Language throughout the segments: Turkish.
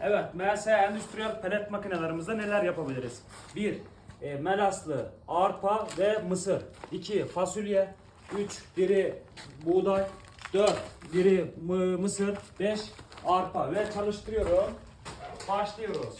Evet, MSA endüstriyel pelet makinelerimizde neler yapabiliriz? 1. E, melaslı, arpa ve mısır. 2. Fasulye. 3. Diri buğday. 4. Diri mı- mısır. 5. Arpa ve çalıştırıyorum. Başlıyoruz.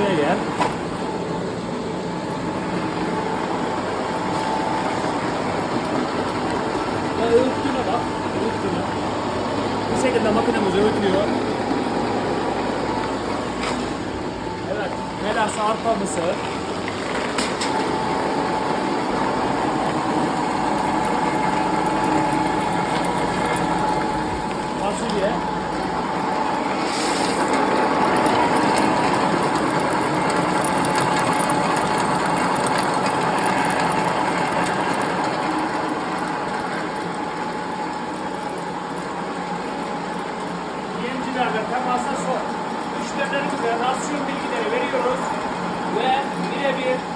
Buraya gel. Ve öğüttüğüne bak. Öğüttüğüne. Bu şekilde makinemiz öğütüyor. Evet. Melasa arpa mısır. müşterilerle temasa son. Müşterilerimize rasyon bilgileri veriyoruz ve birebir